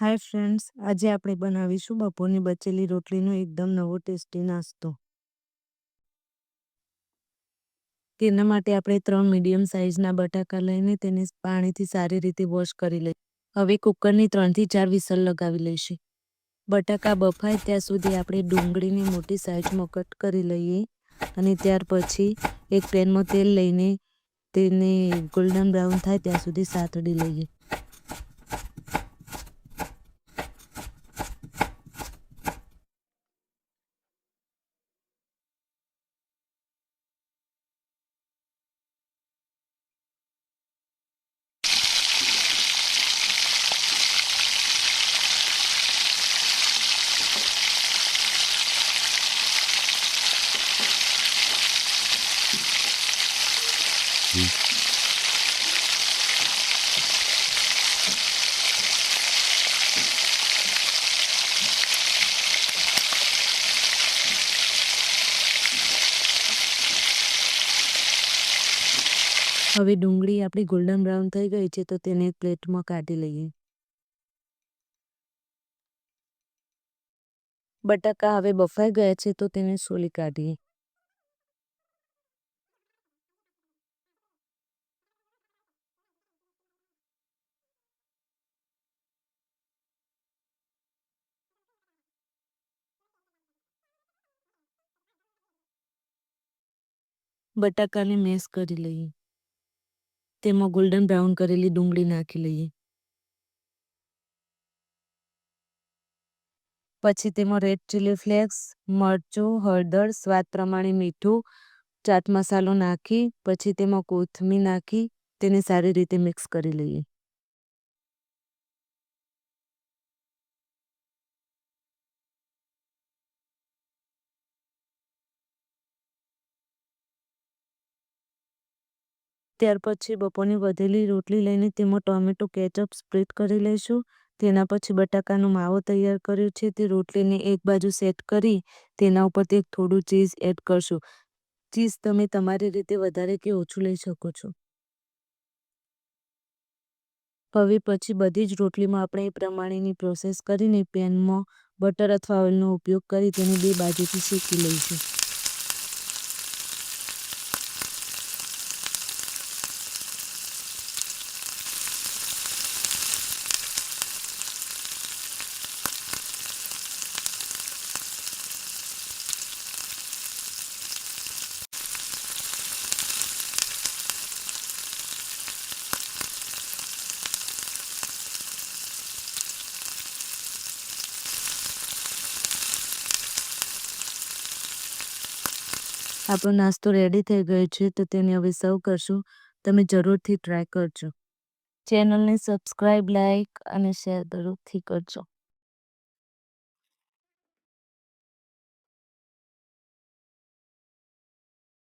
Hi friends આજે આપણે બનાવીશું બપોરની બચેલી રોટલીનો એકદમ નવો ટેસ્ટી નાસ્તો. તેના માટે આપણે ત્રણ મીડિયમ સાઇઝના બટાકા લઈને તેને પાણીથી સારી રીતે વોશ કરી લઈ, હવે કુકરની ત્રણથી ચાર વિસલ લગાવી લઈશું. બટાકા બફાય ત્યાં સુધી આપણે ડુંગળીની મોટી સાઇઝમાં કટ કરી લઈએ અને ત્યાર પછી એક પેનમાં તેલ લઈને તેને ગોલ્ડન બ્રાઉન થાય ત્યાં સુધી સાતડી લઈએ. હવે ડુંગળી આપણી ગોલ્ડન બ્રાઉન થઈ ગઈ છે તો તેને પ્લેટમાં કાઢી લઈએ. બટાકા હવે બફાઈ ગયા છે તો તેને સોલી કાઢીએ. બટાકાને મેશ કરી લઈએ. તેમાં ગોલ્ડન બ્રાઉન કરેલી ડુંગળી નાખી લઈએ. પછી તેમાં રેડ ચીલી ફ્લેક્સ મરચું, હળદર, સ્વાદ પ્રમાણે મીઠું, ચાટ મસાલો નાખી, પછી તેમાં કોથમીર નાખી, તેને સારી રીતે મિક્સ કરી લઈએ. ત્યાર પછી બપોરની વધેલી રોટલી લઈને તેમાં ટોમેટો કેચઅપ સ્પ્રેડ કરી લઈશું. તેના પછી બટાકાનો માવો તૈયાર કર્યો છે. તે રોટલીને એક બાજુ સેટ કરી તેના ઉપર એક થોડું ચીઝ એડ કરશું. ચીઝ તમે તમારી રીતે વધારે કે ઓછું લઈ શકો છો. હવે પછી બધી જ રોટલીમાં આપણે એ પ્રમાણેની પ્રોસેસ કરીને પેનમાં બટર અથવા ઓઇલનો ઉપયોગ કરી તેને બે બાજુથી શેકી લઈશું. આપણો નાસ્તો રેડી થઈ ગયો છે, તો તેને હવે સર્વ કરશું. તમે જરૂરથી ટ્રાય કરજો. ચેનલને સબસ્ક્રાઈબ લાઈક અને શેર જરૂરથી કરજો.